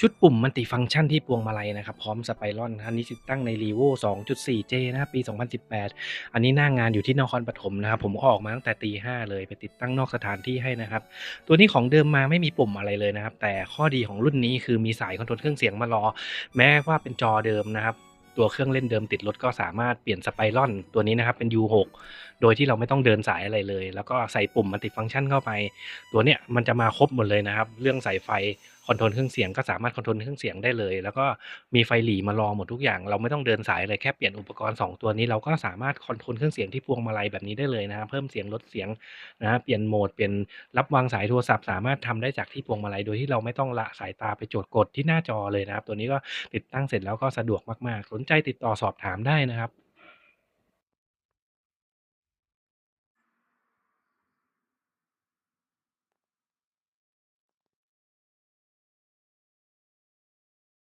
ชุดปุ่มมัลติฟังก์ชันที่พวงมาลัยนะครับ พร้อมสไปรอนอันนี้ติดตั้งใน r e v o 2.4J นะครับปี 2018 อันนี้หน้างงานอยู่ที่นครปฐมนะครับ ผมก็ออกมาตั้งแต่ตีห้าเลยไปติดตั้งนอกสถานที่ให้นะครับ ตัวนี้ของเดิมมาไม่มีปุ่มอะไรเลยนะครับ แต่ข้อดีของรุ่นนี้คือมีสายคอนโทรลเครื่องเสียงมารอ แม้ว่าเป็นจอเดิมนะครับ ตัวเครื่องเล่นเดิมติดรถก็สามารถเปลี่ยนสไปรอนตัวนี้นะครับเป็น U6 โดยที่เราไม่ต้องเดินสายอะไรเลย แล้วก็ใส่ปุ่มมัลติฟังก์ชันเข้าไป ตัวเนี้ยมันจะมาครบหมดเลยนะครับ เรื่องสายไฟคอนโทรลเครื่องเสียงก็สามารถคอนโทรลเครื่องเสียงได้เลย แล้วก็มีไฟหลีมารองหมดทุกอย่าง เราไม่ต้องเดินสายเลยแค่เปลี่ยนอุปกรณ์ 2 ตัวนี้เราก็สามารถคอนโทรลเครื่องเสียงที่พวงมาลัยแบบนี้ได้เลยนะครับเพิ่มเสียงลดเสียงนะเปลี่ยนโหมดเปลี่ยนรับวางสายโทรศัพท์ สามารถทำได้จากที่พวงมาลัยโดยที่เราไม่ต้องละสายตาไปโจทย์กดที่หน้าจอเลยนะครับ ตัวนี้ก็ติดตั้งเสร็จแล้วก็สะดวกมากๆสนใจติดต่อสอบถามได้นะครับ